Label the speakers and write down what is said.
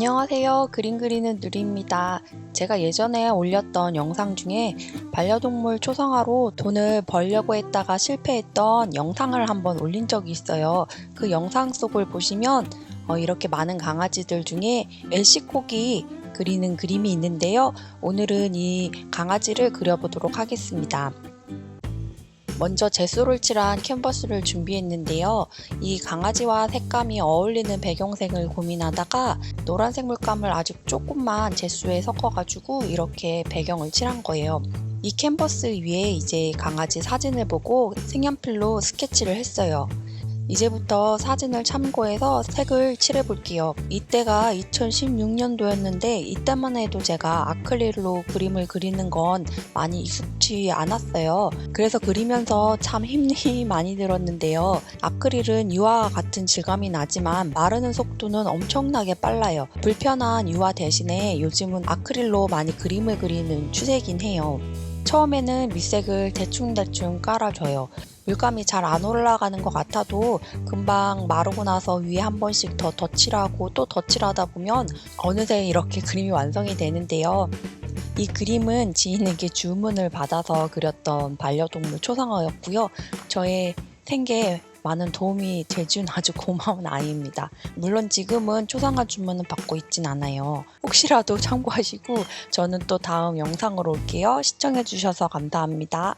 Speaker 1: 안녕하세요. 그림 그리는 누리입니다. 제가 예전에 올렸던 영상 중에 반려동물 초상화로 돈을 벌려고 했다가 실패했던 영상을 한번 올린 적이 있어요. 그 영상 속을 보시면 어, 이렇게 많은 강아지들 중에 엘시콕이 그리는 그림이 있는데요. 오늘은 이 강아지를 그려보도록 하겠습니다. 먼저 제소를 칠한 캔버스를 준비했는데요. 이 강아지와 색감이 어울리는 배경색을 고민하다가 노란색 물감을 아주 조금만 제수에 섞어가지고 이렇게 배경을 칠한 거예요. 이 캔버스 위에 이제 강아지 사진을 보고 색연필로 스케치를 했어요. 이제부터 사진을 참고해서 색을 칠해 볼게요. 이때가 2016년도였는데 이때만 해도 제가 아크릴로 그림을 그리는 건 많이 익숙치 않았어요. 그래서 그리면서 참 힘이 많이 들었는데요. 아크릴은 유화와 같은 질감이 나지만 마르는 속도는 엄청나게 빨라요. 불편한 유화 대신에 요즘은 아크릴로 많이 그림을 그리는 추세긴 해요. 처음에는 밑색을 대충대충 깔아줘요. 물감이 잘 안 올라가는 것 같아도 금방 마르고 나서 위에 한 번씩 더 덧칠하고 또 덧칠하다 보면 어느새 이렇게 그림이 완성이 되는데요. 이 그림은 지인에게 주문을 받아서 그렸던 반려동물 초상화였고요. 저의 생계에 많은 도움이 돼준 아주 고마운 아이입니다. 물론 지금은 초상화 주문은 받고 있진 않아요. 혹시라도 참고하시고 저는 또 다음 영상으로 올게요. 시청해주셔서 감사합니다.